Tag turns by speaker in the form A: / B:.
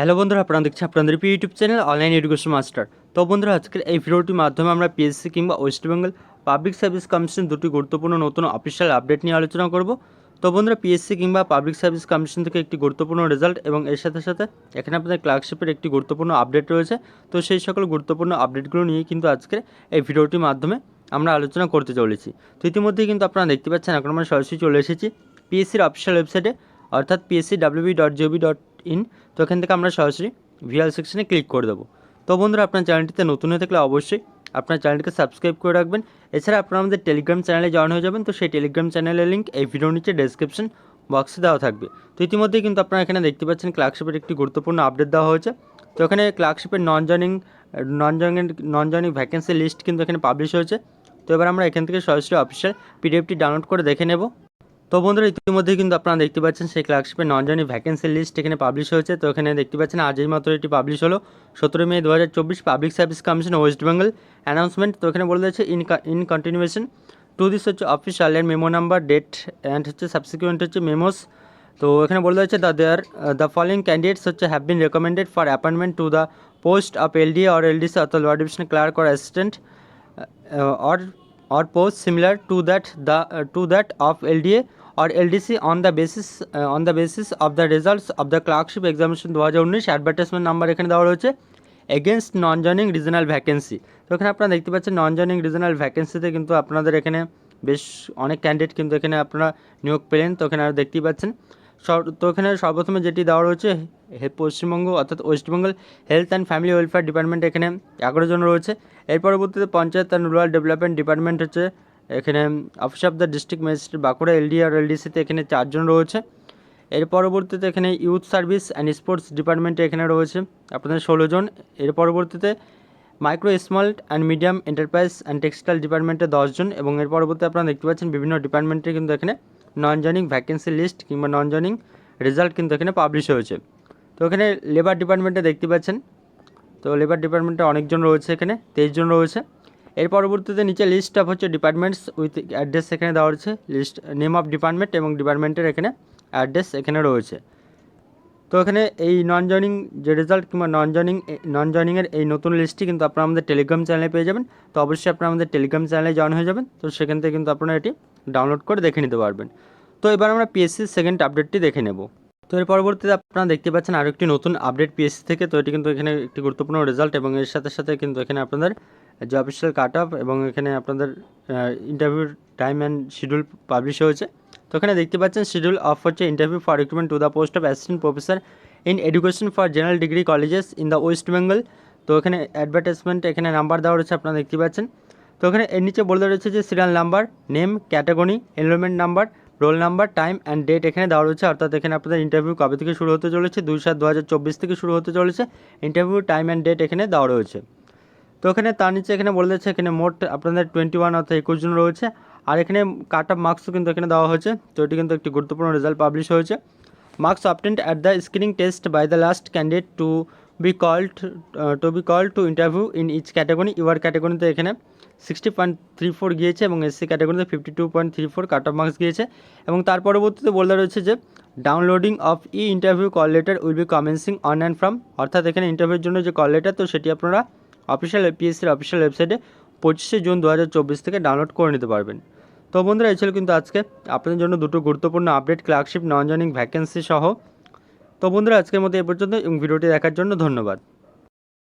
A: Hello বন্ধুরা, আপনারা দেখছি আপনাদের YouTube channel online education master তো বন্ধুরা, আজকের এই ভিডিওটির মাধ্যমে আমরা পিএসসি কিংবা West Bengal Public Service Commission দুটি গুরুত্বপূর্ণ নতুন অফিসিয়াল আপডেট নিয়ে আলোচনা করব। তো বন্ধুরা পিএসসি কিংবা পাবলিক সার্ভিস কমিশন থেকে একটি গুরুত্বপূর্ণ রেজাল্ট এবং এর সাথে সাথে এখানে আপনাদের ক্লার্কশিপের একটি গুরুত্বপূর্ণ আপডেট রয়েছে। তো সেই সকল গুরুত্বপূর্ণ আপডেটগুলো নিয়ে কিন্তু আজকের এই ভিডিওটির মাধ্যমে আমরা আলোচনা করতে চলেছি। তো ইতিমধ্যেই কিন্তু আপনারা দেখতে পাচ্ছেন, এখন আমরা সরাসরি চলে এসেছি পিএসসির অফিসিয়াল ওয়েবসাইটে অর্থাৎ PSC WB dot GOV dot in, তো এখান থেকে আমরা সরাসরি ভিআল সেকশনে ক্লিক করে দেবো। তো বন্ধুরা, আপনার চ্যানেলটিতে নতুন হয়ে থাকলে অবশ্যই আপনার চ্যানেলটিকে সাবস্ক্রাইব করে রাখবেন। এছাড়া আপনারা আমাদের টেলিগ্রাম চ্যানেলে জয়েন হয়ে যাবেন, তো সেই টেলিগ্রাম চ্যানেলের লিঙ্ক এই ভিডিওর নিচে ডেসক্রিপশন বক্সে দেওয়া থাকবে। তো ইতিমধ্যেই কিন্তু আপনারা এখানে দেখতে পাচ্ছেন ক্লার্কশিপের একটি গুরুত্বপূর্ণ আপডেট দেওয়া হয়েছে। তো এখানে ক্লার্কশিপের non joining non joining non joining vacancy list কিন্তু এখানে পাবলিশ হয়েছে। তো এবার আমরা এখান থেকে সরাসরি অফিসিয়াল পিডিএফটি ডাউনলোড করে দেখে নেব। তো বন্ধুরা ইতিমধ্যেই কিন্তু আপনারা দেখতে পাচ্ছেন সেই ক্লার্কশিপের জয়নিং ভ্যাকেন্সি লিস্ট এখানে পাবলিশ হয়েছে। তো এখানে দেখতে পাচ্ছেন আজই মাত্র এটি পাবলিশ হলো। সতেরো মে দু হাজার চব্বিশ public service commission West Bengal announcement তো এখানে বলে দিয়েছে in in continuation to this হচ্ছে অফিসিয়াল এর মেমো নাম্বার ডেট অ্যান্ড হচ্ছে সাবসিকুয়েন্ট হচ্ছে মেমোস তো এখানে বলে দিয়েছে the there the following candidates হচ্ছে have been recommended for appointment to the post of LDA or LDC অর্থাৎ lower division clerk or assistant or post similar to that the uh, to that of LDA or LDC on the basis uh, on the basis of the results of the clerkship examination দু হাজার উনিশ advertisement number এখানে দেওয়া রয়েছে against non joining regional vacancy তো এখানে আপনারা দেখতে পাচ্ছেন নন জয়নিং রিজনাল ভ্যাকেন্সিতে কিন্তু আপনাদের এখানে বেশ অনেক ক্যান্ডিডেট কিন্তু এখানে আপনারা নিয়োগ পেলেন। তো এখানে আর দেখতেই পাচ্ছেন। তো এখানে সর্বপ্রথমে যেটি দেওয়া রয়েছে পশ্চিমবঙ্গ অর্থাৎ West Bengal health and family welfare department এখানে এগারো জন রয়েছে। এর পরবর্তীতে panchayat and rural development department হচ্ছে এখানে office of the district magistrate Bankura LD আর এলডিসিতে এখানে চারজন রয়েছে। এর পরবর্তীতে এখানে ইউথ সার্ভিস অ্যান্ড স্পোর্টস ডিপার্টমেন্টে এখানে রয়েছে। আপনাদের ষোলো জন। এর পরবর্তীতে micro small and medium enterprise and textile ডিপার্টমেন্টে দশজন এবং এর পরবর্তী আপনারা দেখতে পাচ্ছেন বিভিন্ন ডিপার্টমেন্টে কিন্তু এখানে নন জয়নিং ভ্যাকেন্সি লিস্ট কিংবা নন জয়নিং রেজাল্ট কিন্তু এখানে পাবলিশ হয়েছে। তো এখানে লেবার ডিপার্টমেন্টে দেখতে পাচ্ছেন। তো লেবার ডিপার্টমেন্টে অনেকজন রয়েছে এখানে তেইশজন রয়েছে। এর পরবর্তীতে নিচে লিস্ট অফ হচ্ছে ডিপার্টমেন্টস উইথ অ্যাড্রেস এখানে দেওয়া রয়েছে। লিস্ট নেম অফ ডিপার্টমেন্ট এবং ডিপার্টমেন্টের এখানে অ্যাড্রেস এখানে রয়েছে। তো এখানে এই নন জয়নিং যে রেজাল্ট কিংবা নন জয়নিং নন জয়নিংয়ের এই নতুন লিস্টটি কিন্তু আপনারা আমাদের টেলিগ্রাম চ্যানেলে পেয়ে যাবেন। তো অবশ্যই আপনারা আমাদের টেলিগ্রাম চ্যানেলে জয়েন হয়ে যাবেন। তো সেখান থেকে কিন্তু আপনারা এটি ডাউনলোড করে দেখে নিতে পারবেন। তো এবার আমরা পিএসসির সেকেন্ড আপডেটটি দেখে নেব। তো এর পরবর্তীতে আপনারা দেখতে পাচ্ছেন আরও একটি নতুন আপডেট পিএসসি থেকে। তো এটি কিন্তু এখানে একটি গুরুত্বপূর্ণ রেজাল্ট এবং এর সাথে সাথে কিন্তু এখানে আপনাদের যে অফিসিয়াল কাট অফ এবং এখানে আপনাদের ইন্টারভিউর টাইম অ্যান্ড শিডিউল পাবলিশ হয়েছে। তো এখানে দেখতে পাচ্ছেন শিডিউল অফ হচ্ছে interview for recruitment to the post of assistant professor in education for general degree colleges in the West Bengal তো এখানে অ্যাডভার্টাইজমেন্ট এখানে নাম্বার দেওয়া রয়েছে, আপনারা দেখতে পাচ্ছেন। তো এখানে এর নিচে বলে দেওয়া রয়েছে যে serial number name category enrollment number roll number time and date এখানে দেওয়া রয়েছে। অর্থাৎ এখানে আপনাদের ইন্টারভিউ কবে থেকে শুরু হতে চলেছে? দুই সাত দু থেকে শুরু হতে চলেছে। ইন্টারভিউ টাইম অ্যান্ড ডেট এখানে দেওয়া রয়েছে। তো এখানে তার নিচে এখানে বলে দিচ্ছে এখানে মোট আপনাদের টোয়েন্টি ওয়ান অর্থাৎ একুশ জন রয়েছে। আর এখানে কাট অফ মার্কসও কিন্তু এখানে দেওয়া হয়েছে। তো এটি কিন্তু একটি গুরুত্বপূর্ণ রেজাল্ট পাবলিশ হয়েছে। Marks obtained at the screening test by the last candidate to be called to be call to interview in each category UR ক্যাটাগরিতে এখানে সিক্সটি পয়েন্ট থ্রি ফোর গিয়েছে এবং এসসি ক্যাটাগরিতে fifty two point three four cut off marks গিয়েছে। এবং তার পরবর্তীতে বলে রয়েছে যে downloading of e interview call letter will be commencing on and from অর্থাৎ এখানে ইন্টারভিউর জন্য যে কল লেটার তো সেটি আপনারা অফিসিয়াল এপিএসসির অফিসিয়াল ওয়েবসাইটে পঁচিশে জুন দু হাজার চব্বিশ থেকে ডাউনলোড করে নিতে পারবেন। তো বন্ধুরা, এই ছিল কিন্তু আজকে আপনাদের জন্য দুটো গুরুত্বপূর্ণ update, clerkship non joining vacancy সহ। তো বন্ধুরা, আজকের মতো এ পর্যন্ত এবং ভিডিওটি দেখার জন্য ধন্যবাদ।